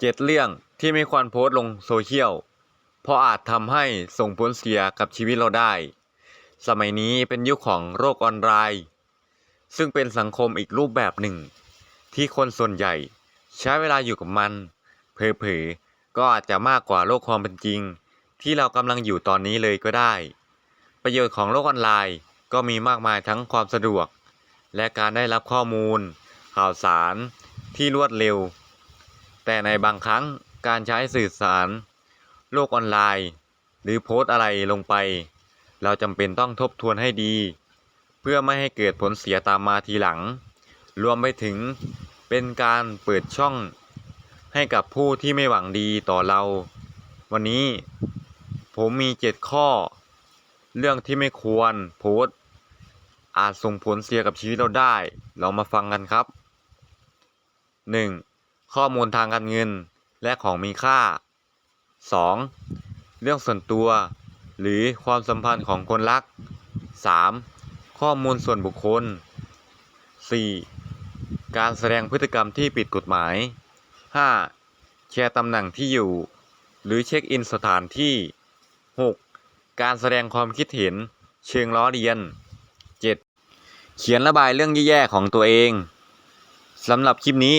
เจ็ดเรื่องที่ไม่ควรโพสต์ลงโซเชียล เพราะอาจทำให้ส่งผลเสียกับชีวิตเราได้ สมัยนี้เป็นยุคของโลกออนไลน์ ซึ่งเป็นสังคมอีกรูปแบบหนึ่ง ที่คนส่วนใหญ่ใช้เวลาอยู่กับมัน เผลอๆก็อาจจะมากกว่าโลกความเป็นจริง ที่เรากำลังอยู่ตอนนี้เลยก็ได้ ประโยชน์ของโลกออนไลน์ก็มีมากมายทั้งความสะดวก และการได้รับข้อมูล ข่าวสารที่รวดเร็ว แต่ในบางครั้งการใช้สื่อสาร โลกออนไลน์ หรือโพสต์อะไรลงไป เราจำเป็นต้องทบทวนให้ดี เพื่อไม่ให้เกิดผลเสียตามมาทีหลัง รวมไปถึงเป็นการเปิดช่องให้กับผู้ที่ไม่หวังดีต่อเรา วันนี้ผมมี7ข้อ เรื่องที่ไม่ควรโพสต์อาจส่งผลเสียกับชีวิตเราได้ เรามาฟังกันครับ 1. ข้อมูลทางการเงิน และของมีค่า 2. เรื่องส่วนตัว หรือความสัมพันธ์ของคนรัก 3. ข้อมูลส่วนบุคคล 4. การแสดงพฤติกรรมที่ผิดกฎหมาย 5. แชร์ตำแหน่งที่อยู่ หรือเช็คอินสถานที่ 6. การแสดงความคิดเห็น เชิงล้อเลียน 7. เขียนระบายเรื่องแย่ๆของตัวเองสำหรับคลิปนี้